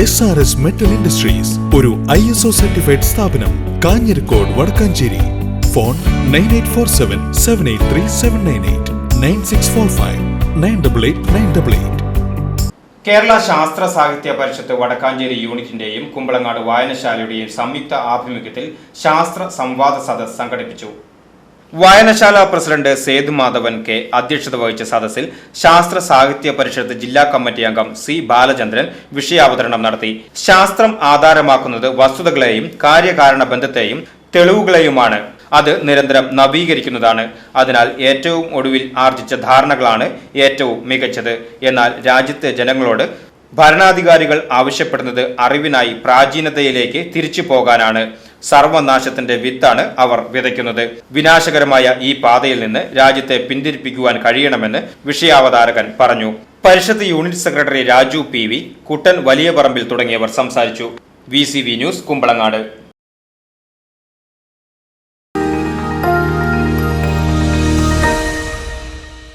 S R S metal industries ഒരു I S O certified സ്ഥാപനം Kanjirakode Vadakkanchery. Phone nine eight four seven seven eight three seven nine eight nine six four five nine double eight nine double eight Kerala Sasthra Sahithya Parishad Vadakkanchery യൂണിറ്റിന്റെയും Kumbalangad വായനശാലയുടെയും സംയുക്ത ആഭിമുഖ്യത്തിൽ ശാസ്ത്ര സംവാദ സദസ് സംഘടിപ്പിച്ചു. വായനശാല president Sethu Madhavan K അധ്യക്ഷത വഹിച്ച സദസ്സിൽ ശാസ്ത്ര സാഹിത്യ പരിഷത്ത് ജില്ലാ കമ്മിറ്റി അംഗം സി ബാലചന്ദ്രൻ വിഷയാവതരണം നടത്തി. ശാസ്ത്രം ആധാരമാക്കുന്നത് വസ്തുതകളെയും കാര്യകാരണ ബന്ധത്തെയും തെളിവുകളെയുമാണ്. അത് നിരന്തരം നവീകരിക്കുന്നതാണ്. അതിനാൽ ഏറ്റവും ഒടുവിൽ ആർജിച്ച ധാരണകളാണ് ഏറ്റവും മികച്ചത്. എന്നാൽ രാജ്യത്തെ ജനങ്ങളോട് ഭരണാധികാരികൾ ആവശ്യപ്പെടുന്നത് അറിവിനായി പ്രാചീനതയിലേക്ക് തിരിച്ചു പോകാനാണ്. സർവനാശത്തിന്റെ വിത്താണ് അവർ വിതയ്ക്കുന്നത്. വിനാശകരമായ ഈ പാതയിൽ നിന്ന് രാജ്യത്തെ പിന്തിരിപ്പിക്കുവാൻ കഴിയണമെന്ന് വിഷയാവതാരകൻ പറഞ്ഞു. Parishad unit secretary Raju P V Kuttan വലിയ പറമ്പിൽ തുടങ്ങിയവർ സംസാരിച്ചു. V news Kumbalangad.